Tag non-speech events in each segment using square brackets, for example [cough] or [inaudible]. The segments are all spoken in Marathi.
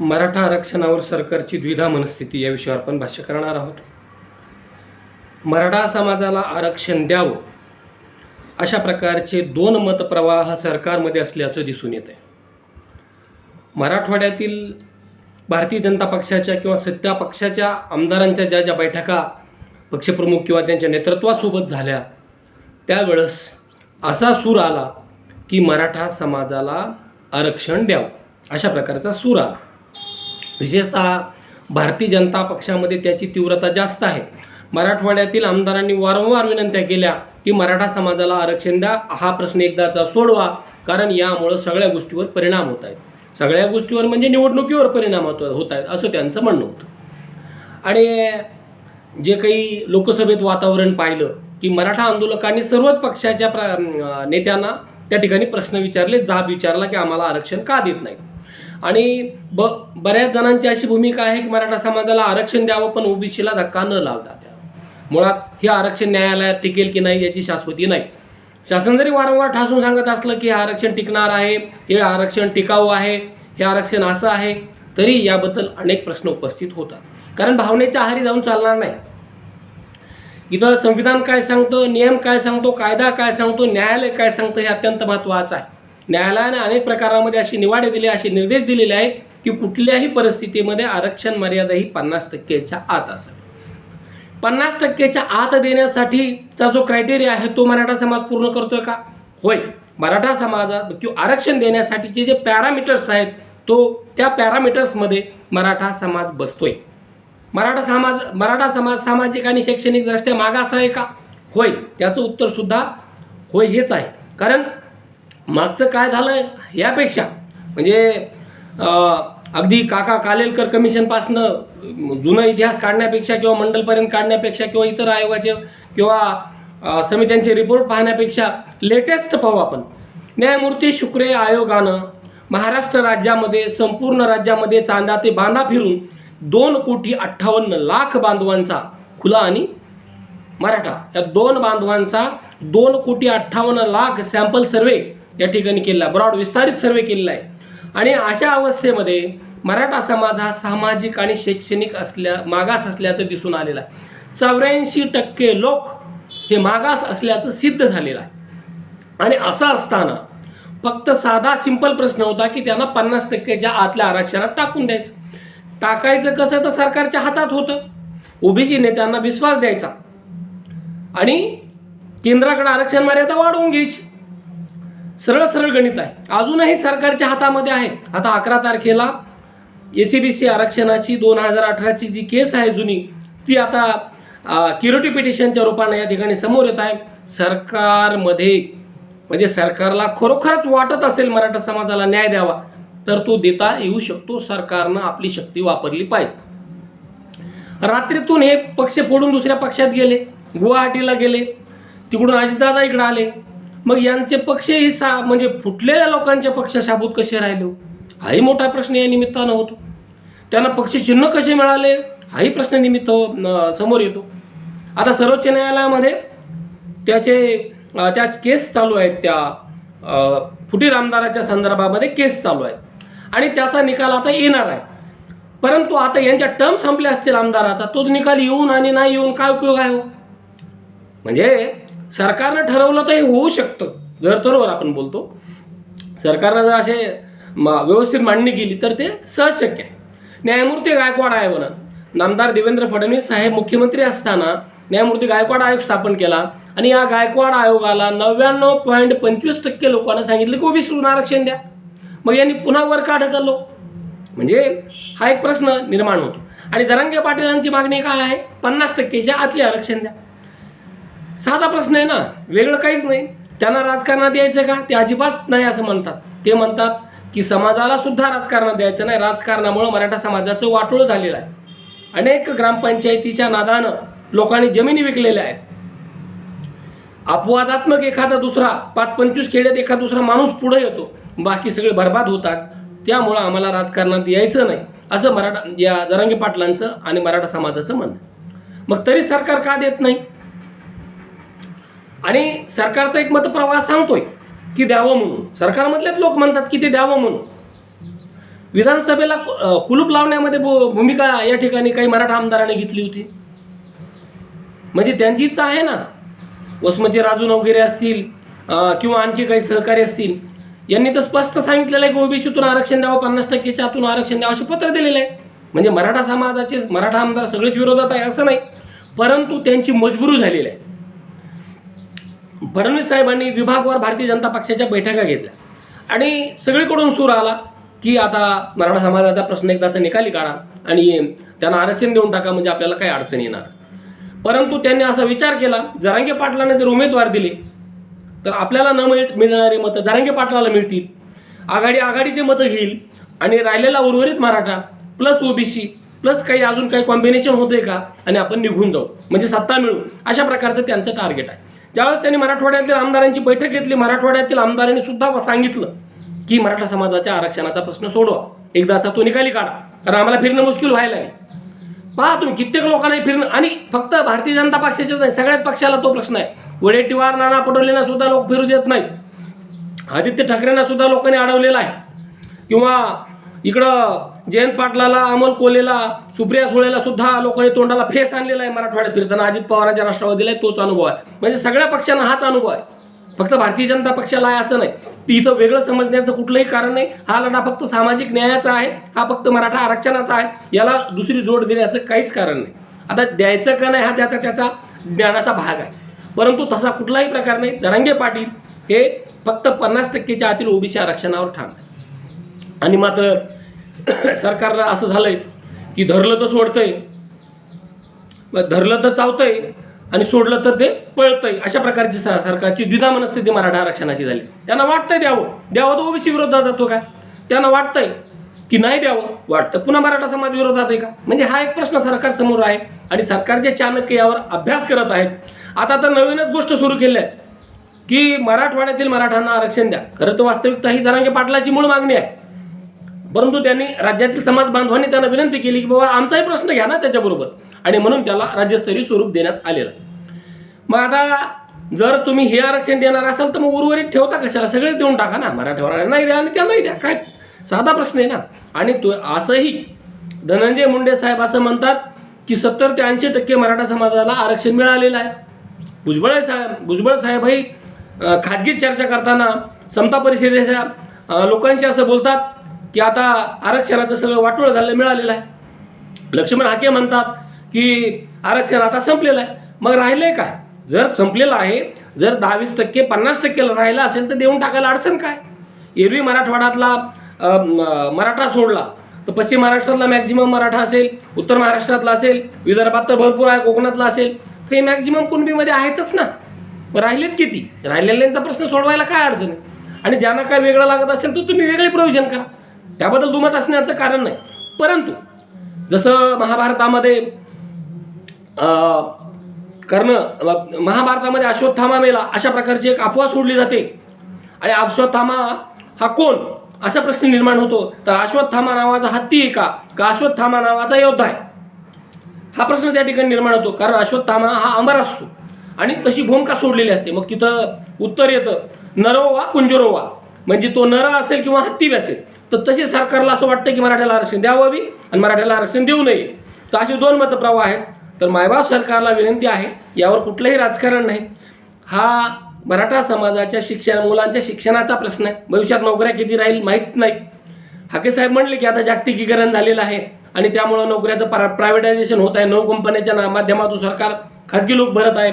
मराठा आरक्षणावर सरकारची द्विधा मनस्थिती या विषयावर आपण भाष्य करणार आहोत. मराठा समाजाला आरक्षण द्यावं अशा प्रकारचे दोन मतप्रवाह सरकारमध्ये असल्याचं दिसून येत आहे मराठवाड्यातील भारतीय जनता पक्षाच्या किंवा सत्ता पक्षाच्या आमदारांच्या ज्या ज्या बैठका पक्षप्रमुख किंवा त्यांच्या नेतृत्वासोबत झाल्या त्यावेळेस असा सूर आला की मराठा समाजाला आरक्षण द्यावं अशा प्रकारचा सूर आला. विशेषतः भारतीय जनता पक्षामध्ये त्याची तीव्रता जास्त आहे. मराठवाड्यातील आमदारांनी वारंवार विनंत्या केल्या की मराठा समाजाला आरक्षण द्या हा प्रश्न एकदाचा सोडवा कारण यामुळं सगळ्या गोष्टीवर परिणाम होत आहेत. सगळ्या गोष्टीवर म्हणजे निवडणुकीवर परिणाम होत होत आहेत असं त्यांचं म्हणणं होतं. आणि जे काही लोकसभेत वातावरण पाहिलं की मराठा आंदोलकांनी सर्वच पक्षाच्या प्र नेत्यांना त्या ठिकाणी प्रश्न विचारले जाब विचारला की आम्हाला आरक्षण का देत नाही आणि ब बऱ्याच जणांची अशी भूमिका आहे की मराठा समाजाला आरक्षण द्यावं पण ओबीसीला धक्का न लावता द्यावं. मुळात हे आरक्षण न्यायालयात टिकेल की नाही याची शाश्वती नाही. शासन जरी वारंवार ठासून सांगत असलं की हे आरक्षण टिकणार आहे हे आरक्षण टिकाऊ आहे हे आरक्षण असं आहे तरी याबद्दल अनेक प्रश्न उपस्थित होतात. कारण भावनेच्या आहारी जाऊन चालणार नाही. इथं संविधान काय सांगतं नियम काय सांगतो कायदा काय सांगतो न्यायालय काय सांगतं हे अत्यंत महत्त्वाचं आहे. न्यायालयाने अनेक प्रकारामध्ये अशी निवाडे दिले असे निर्देश दिलेले आहेत की कुठल्याही परिस्थितीमध्ये आरक्षण मर्यादा ही पन्नास टक्केच्या आत असावी. पन्नास टक्केच्या आत देण्यासाठीचा जो क्रायटेरिया आहे तो मराठा समाज पूर्ण करतोय का? होय. मराठा समाजात किंवा आरक्षण देण्यासाठीचे जे पॅरामीटर्स आहेत तो त्या पॅरामीटर्समध्ये मराठा समाज बसतोय. मराठा समाज मराठा समाज सामाजिक आणि शैक्षणिकदृष्ट्या मागास आहे का? होय. त्याचं उत्तरसुद्धा होय हेच आहे. कारण मागचं काय झालं यापेक्षा. म्हणजे अगदी काका कालेलकर कमिशनपासनं जुना इतिहास काढण्यापेक्षा किंवा मंडलपर्यंत काढण्यापेक्षा किंवा इतर आयोगाचे किंवा समित्यांचे रिपोर्ट पाहण्यापेक्षा लेटेस्ट पाहू आपण. न्यायमूर्ती शुक्रे आयोगानं महाराष्ट्र राज्यामध्ये संपूर्ण राज्यामध्ये चांदा ते बांधा फिरून दोन कोटी अठ्ठावन्न लाख बांधवांचा खुला आणि मराठा. या दोन बांधवांचा दोन कोटी अठ्ठावन्न लाख सॅम्पल सर्वे या ठिकाणी केलेला ब्रॉड विस्तारित सर्वे केलेला आहे. आणि अशा अवस्थेमध्ये मराठा समाज हा सामाजिक आणि शैक्षणिक असल्या मागास असल्याचं दिसून आलेलं आहे. चौऱ्याऐंशी टक्के लोक हे मागास असल्याचं सिद्ध झालेलं आहे. आणि असं असताना फक्त साधा सिंपल प्रश्न होता की त्यांना पन्नास टक्केच्या आतल्या आरक्षणात टाकून द्यायचं. टाकायचं कसं तर सरकारच्या हातात होतं. ओबीसी नेत्यांना विश्वास द्यायचा. आणि केंद्राकडे आरक्षण मर्यादा वाढवून घ्यायची. सरळ सरळ गणित आहे. अजूनही सरकारच्या हातामध्ये आहे. आता अकरा तारखेला ए सी बी सी आरक्षणाची दोन हजार अठराची जी केस आहे जुनी ती आता क्युरिटी पिटिशनच्या रूपाने या ठिकाणी समोर येत आहे. सरकारमध्ये म्हणजे सरकारला खरोखरच वाटत असेल मराठा समाजाला न्याय द्यावा तर तो देता येऊ शकतो. सरकारनं आपली शक्ती वापरली पाहिजे. रात्रीतून हे पक्ष फोडून दुसऱ्या पक्षात गेले. गुवाहाटीला गेले. तिकडून अजितदादा इकडं आले. मग यांचे पक्ष ही सा म्हणजे फुटलेल्या लोकांचे पक्ष शाबूत कसे राहिले? हाही मोठा प्रश्न या निमित्तानं होतो. त्यांना पक्ष चिन्ह कसे मिळाले? हाही प्रश्न निमित्त समोर येतो. आता सर्वोच्च न्यायालयामध्ये त्याचे त्याच केस चालू आहेत त्या फुटीर आमदाराच्या संदर्भामध्ये केस चालू आहेत. आणि त्याचा निकाल आता येणार आहे. परंतु आता यांच्या टर्म संपल्या असतील आमदाराचा तो निकाल येऊन आणि नाही येऊन काय उपयोग आहे हो? म्हणजे सरकारनं ठरवलं तर हे होऊ शकतं. जर तरवर आपण बोलतो. सरकारनं जर असे मा व्यवस्थित मांडणी केली तर ते सहज शक्य आहे. न्यायमूर्ती गायकवाड आयोगानं नामदार देवेंद्र फडणवीस साहेब मुख्यमंत्री असताना न्यायमूर्ती गायकवाड आयोग स्थापन केला आणि या गायकवाड आयोगाला नव्याण्णव पॉईंट पंचवीस टक्के लोकांना सांगितलं की ओबीसीतून आरक्षण द्या. मग यांनी पुन्हा वर का ढकललो? म्हणजे हा एक प्रश्न निर्माण होतो. आणि जरांगे पाटीलांची मागणी काय आहे? पन्नास टक्केच्या आतले आरक्षण द्या. साधा प्रश्न आहे ना वेगळं काहीच नाही. त्यांना राजकारणात द्यायचं का? ते अजिबात नाही असं म्हणतात. ते म्हणतात की समाजाला सुद्धा राजकारणात द्यायचं नाही. राजकारणामुळं मराठा समाजाचं वाटोळं झालेलं आहे. अनेक ग्रामपंचायतीच्या नादानं लोकांनी जमिनी विकलेल्या आहेत. अपवादात्मक एखादा दुसरा पाच पंचवीस खेड्यात एखादा दुसरा माणूस पुढे येतो. बाकी सगळे बरबाद होतात. त्यामुळं आम्हाला राजकारणात यायचं नाही असं मराठा या जरांगे पाटलांचं आणि मराठा समाजाचं म्हणणं मग तरी सरकार का देत नाही? आणि सरकारचा एक मतप्रवाह सांगतोय की द्यावं म्हणून. सरकारमधलेच लोक म्हणतात की ते द्यावं म्हणून. विधानसभेला कु- कुलूप लावण्यामध्ये भूमिका या ठिकाणी काही मराठा आमदारांनी घेतली होती. म्हणजे त्यांची इच्छा आहे ना. वसमतचे राजू नवगिरे असतील किंवा आणखी काही सहकारी असतील यांनी तर स्पष्ट सांगितलेलं आहे की ओबीसीतून आरक्षण द्यावं पन्नास टक्केच्या आतून आरक्षण द्यावं असे पत्र दिलेलं आहे. म्हणजे मराठा समाजाचे मराठा आमदार सगळेच विरोधात आहे असं नाही. परंतु त्यांची मजबुरी झालेली आहे. फडणवीस साहेबांनी विभागवार भारतीय जनता पक्षाच्या बैठका घेतल्या. आणि सगळीकडून सूर आला की आता मराठा समाजाचा प्रश्न एकदाचा निकाली काढा आणि त्यांना आरक्षण देऊन टाका म्हणजे आपल्याला काही अडचण येणार. परंतु त्यांनी असा विचार केला जरांगे पाटलाने जर उमेदवार दिले तर आपल्याला न मिळ मिळणारे मतं जरांगे पाटलाला मिळतील. आघाडी आघाडीचे मतं घेईल आणि राहिलेला उर्वरित मराठा प्लस ओबीसी प्लस काही अजून काही कॉम्बिनेशन होते का? आणि आपण निघून जाऊ. म्हणजे सत्ता मिळू अशा प्रकारचं त्यांचं टार्गेट आहे. ज्यावेळेस त्यांनी मराठवाड्यातील आमदारांची बैठक घेतली मराठवाड्यातील आमदारांनी सुद्धा सांगितलं की मराठा समाजाच्या आरक्षणाचा प्रश्न सोडवा. एकदाचा तो निकाली काढा. कारण आम्हाला फिरणं मुश्किल व्हायला आहे पहा तुम्ही कित्येक लोकांना फिरणं आणि फक्त भारतीय जनता पक्षाच्याच नाही सगळ्याच पक्षाला तो प्रश्न आहे. वडेट्टीवार नाना पटोलेंना सुद्धा लोक फिरू देत नाहीत. आदित्य ठाकरेंना सुद्धा लोकांनी अडवलेला आहे. किंवा इकडं जयंत पाटलाला अमोल कोलेला सुप्रिया सुळेला सुद्धा लोकांनी तोंडाला फेस आणलेला आहे मराठवाड्यात. फिरताना अजित पवारांच्या राष्ट्रवादीला तोच अनुभव आहे. म्हणजे सगळ्या पक्षांना हाच अनुभव आहे. फक्त भारतीय जनता पक्षाला आहे असं नाही. ती इथं वेगळं समजण्याचं कुठलंही कारण नाही. हा लढा फक्त सामाजिक न्यायाचा आहे. हा फक्त मराठा आरक्षणाचा आहे. याला दुसरी जोड देण्याचं काहीच कारण नाही. आता द्यायचं का नाही हा त्याचा त्याचा ज्ञानाचा भाग आहे. परंतु तसा कुठलाही प्रकार नाही. जरांगे पाटील हे फक्त पन्नास टक्केच्या आतील ओबीसी आरक्षणावर ठाम आणि मात्र सरकारला असं झालंय की धरलं तर सोडतंय मग धरलं तर चावतंय आणि सोडलं तर ते पळतंय. अशा प्रकारची सरकारची द्विधा मनस्थिती मराठा आरक्षणाची झाली. त्यांना वाटतंय द्यावं. द्यावं तर ओबीसी विरोधात जातो काय त्यांना वाटतंय की नाही द्यावं. वाटतं पुन्हा मराठा समाज विरोधात आहे का? म्हणजे हा एक प्रश्न सरकार समोर आहे आणि सरकारचे चाणक्य यावर अभ्यास करत आहेत आता तर नवीनच गोष्ट सुरू केली आहे की मराठवाड्यातील मराठ्यांना आरक्षण द्या. खरं तर वास्तविकता ही जरांगे पाटलाची मूळ मागणी आहे. परंतु त्यांनी राज्यातील समाज बांधवांनी त्यांना विनंती केली की बाबा आमचाही प्रश्न घ्या ना त्याच्याबरोबर. आणि म्हणून त्याला राज्यस्तरीय स्वरूप देण्यात आलेलं. मग आता जर तुम्ही हे आरक्षण देणार असाल तर मग उर्वरित ठेवता कशाला? सगळेच देऊन टाका ना. मराठवाड्याला नाही द्या आणि त्यालाही द्या. काय साधा प्रश्न आहे ना. आणि तो असंही धनंजय मुंडे साहेब असं म्हणतात की सत्तर ते ऐंशी टक्के मराठा समाजाला आरक्षण मिळालेलं आहे. भुजबळ साहेब भुजबळ साहेबही अ, खाजगी चर्चा करताना समता परिषदेच्या लोकांशी असं बोलतात की आता आरक्षणाचं सगळं वाटोळं झालं मिळालेलं आहे. लक्ष्मण हाके म्हणतात की आरक्षण आता संपलेलं आहे. मग राहिलंय काय? जर संपलेलं आहे जर दहावीस टक्के पन्नास टक्के राहिलं असेल तर देऊन टाकायला अडचण काय? एरवी मराठवाड्यातला मराठा सोडला तर पश्चिम महाराष्ट्रातला मॅक्झिमम मराठा असेल उत्तर महाराष्ट्रातला असेल विदर्भात तर भरपूर आहे कोकणातला असेल तर हे मॅक्झिमम कुणबीमध्ये आहेतच ना. मग राहिलेत किती? राहिलेल्यांचा प्रश्न सोडवायला काय अडचण आहे? आणि ज्यांना काय वेगळं लागत असेल तर तुम्ही वेगळे प्रयोजन करा. त्याबद्दल दुमत असण्याचं कारण नाही. परंतु जसं महाभारतामध्ये कर्ण महाभारतामध्ये अश्वत्थामा मेला अशा प्रकारची एक अफवा सोडली जाते. आणि अश्वत्थामा हा कोण? असा प्रश्न निर्माण होतो. तर अश्वत्थामा नावाचा हत्ती आहे का? का अश्वत्थामा नावाचा योद्धा आहे? हा प्रश्न त्या ठिकाणी निर्माण होतो. कारण अश्वत्थामा हा अमर असतो. आणि तशी भूमिका सोडलेली असते. मग तिथं उत्तर येतं नरोवा कुंजरोवा. म्हणजे तो नर असेल किंवा हत्ती असेल तर तसे सरकारला असं वाटतं की मराठ्याला आरक्षण द्यावं बी आणि मराठ्याला आरक्षण देऊ नये. तर असे दोन मतप्रवाह आहेत. तर मायबाप सरकारला विनंती आहे यावर कुठलंही राजकारण नाही. हा मराठा समाजाच्या शिक्षण मुलांच्या शिक्षणाचा प्रश्न आहे. भविष्यात नोकऱ्या किती राहील माहीत नाही. हाकेसाहेब म्हणले की आता जागतिकीकरण झालेलं आहे आणि त्यामुळं नोकऱ्याचं प्रा प्रायव्हेटायझेशन होत आहे. नऊ कंपन्याच्या ना- माध्यमातून सरकार खाजगी लोक भरत आहे.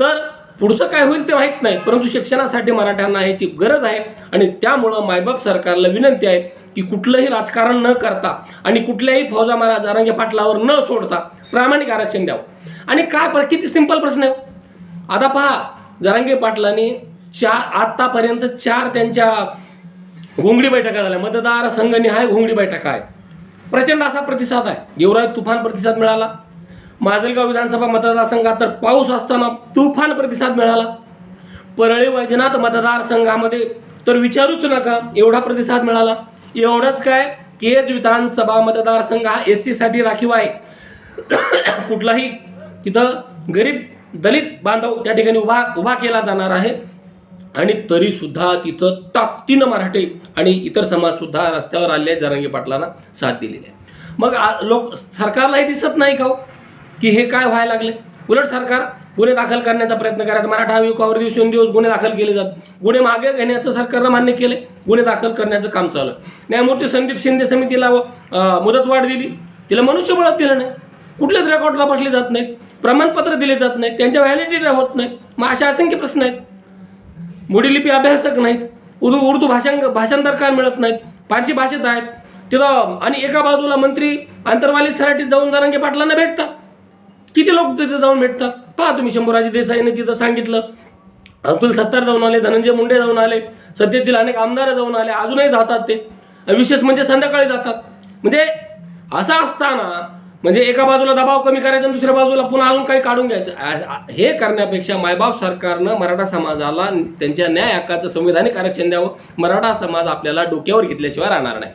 तर पुढचं काय होईल ते माहीत नाही परंतु शिक्षणासाठी मराठ्यांना ह्याची गरज आहे आणि त्यामुळं मायबाप सरकारला विनंती आहे की कुठलंही राजकारण न करता आणि कुठल्याही फौजा महाराज अरंगे पाटलावर न सोडता प्रामाणिक आरक्षण द्यावं. आणि काय पर किती सिंपल प्रश्न आहे हो. आता पहा जरांगे पाटलांनी चार आत्तापर्यंत चार त्यांच्या घोंगडी बैठका झाल्या. मतदार संघनिहाय घोंगडी बैठका आहेत. प्रचंड असा प्रतिसाद आहे. गेवराई तुफान प्रतिसाद मिळाला. माजलगाव विधानसभा मतदारसंघात तर पाऊस असताना तुफान प्रतिसाद मिळाला. परळी वैजनाथ मतदारसंघामध्ये तर विचारूच नका एवढा प्रतिसाद मिळाला. एवढंच काय केज विधानसभा मतदारसंघ हा एस सीसाठी राखीव आहे. [coughs] कुठलाही तिथं गरीब दलित बांधव त्या ठिकाणी उभा उभा केला जाणार आहे. आणि तरीसुद्धा तिथं ताकदीनं मराठी आणि इतर समाजसुद्धा रस्त्यावर आले आहेत पाटलांना साथ दिलेली आहे. मग आ- लोक सरकारलाही दिसत नाही का हो? की हे काय व्हायला लागले? उलट सरकार गुन्हे दाखल करण्याचा प्रयत्न करायचा मराठा युवकावर दिवसेंदिवस गुन्हे दाखल केले जात. गुन्हे मागे घेण्याचं सरकारनं मान्य केले गुन्हे दाखल करण्याचं काम चालू. न्यायमूर्ती संदीप शिंदे समितीला मुदतवाढ दिली. तिला मनुष्यबळात दिलं नाही. कुठलेच रेकॉर्ड तपासले जात नाहीत. प्रमाणपत्र दिले जात नाहीत. त्यांच्या व्हॅलिडिटी होत नाहीत. मग अशा असंख्य प्रश्न आहेत. मोडी अभ्यासक नाहीत. उर्दू उर्दू भाषांग भाषांतर काय मिळत नाहीत? फारशी भाषेत आहेत. तिथं आणि एका बाजूला मंत्री आंतरवाली सराटीत जाऊन जरांगे पाटलांना भेटतात. किती लोक तिथे जाऊन भेटतात? पहा तुम्ही शंभूराजे देसाईने तिथं सांगितलं. अब्दुल सत्तार जाऊन आले धनंजय मुंडे जाऊन आले सध्यातील अनेक आमदार जाऊन आले अजूनही जातात ते. विशेष म्हणजे संध्याकाळी जातात. म्हणजे असं असताना म्हणजे एका बाजूला दबाव कमी करायचा आणि दुसऱ्या बाजूला पुन्हा अजून काही काढून घ्यायचं. हे करण्यापेक्षा मायबाप सरकारनं मराठा समाजाला त्यांच्या न्याय हक्काचं संविधानिक आरक्षण द्यावं. मराठा समाज आपल्याला डोक्यावर घेतल्याशिवाय राहणार नाही.